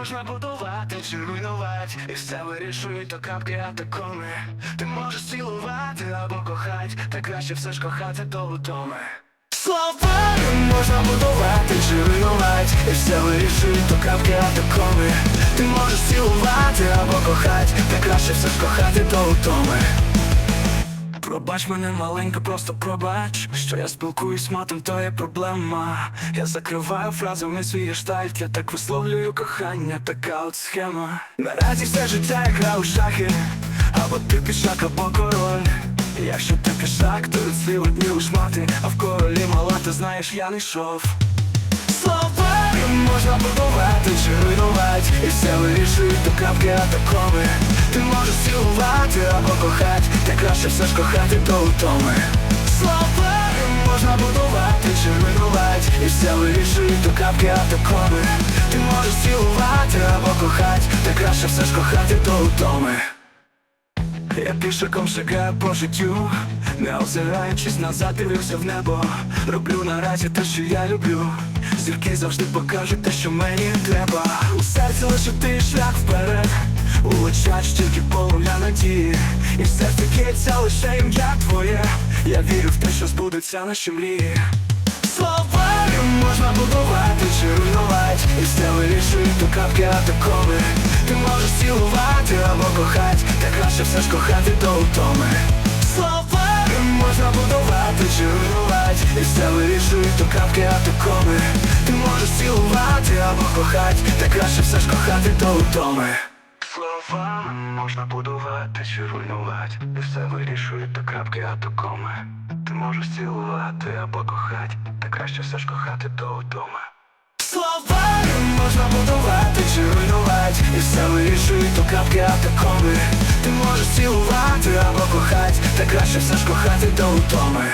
можна будувати чи руйнувати, і все вирішують то капки, а. Ти можеш цілувати або кохать, та краще все ж кохати до утоми. Словами можна будувати чи руйнувати, і все вирішують то капки, а. Ти можеш цілувати або кохать, та краще все ж кохати до утоми. Пробач мене маленько, просто пробач. Що я спілкуюсь матом, то є проблема. Я закриваю фразами свій гештальт Я так висловлюю кохання, така от схема. Наразі все життя як гра у шахи. Або ти пішак, або король. Якщо ти пішак, то слів одні ушмати А в королі мала, ти знаєш, я не йшов. Словами можна будувати чи руйнувати. І все вирішують до капки, а то коми Ти цілувати або кохати Та краще все ж кохати до утоми Словами можна будувати чи руйнувати І все вирішують до капки, а Ти можеш цілувати або кохати Та краще все ж кохати до утоми я пішаком шагаю по життю, не озираючись назад, дивлюся в небо. Роблю наразі те, що я люблю. Зірки завжди покажуть те, що мені треба. У серці лише ти шлях вперед. Ж тільки полум'я надії. І в серці кється лише ім'я твоє. Я вірю в те, що збудуться наші мрії. Словами можна будувати чи руйнувати. І все вирішують то капки, а Ти можеш цілувати або кохати Та краще все ж кохати до утоми. Словами можна будувати чи руйнувати. І все вирішують то капки, а Ти можеш цілувати або кохати Та краще все ж кохати до утоми Словами можна будувати чи руйнувати І все вирішують то крапки, а Ти можеш цілувати або кохати. Та краще все ж кохати до утоми Словами можна будувати чи руйнувати. І все вирішують то крапки, а коми. Ти можеш цілувати або кохати. Та краще все ж кохати до утоми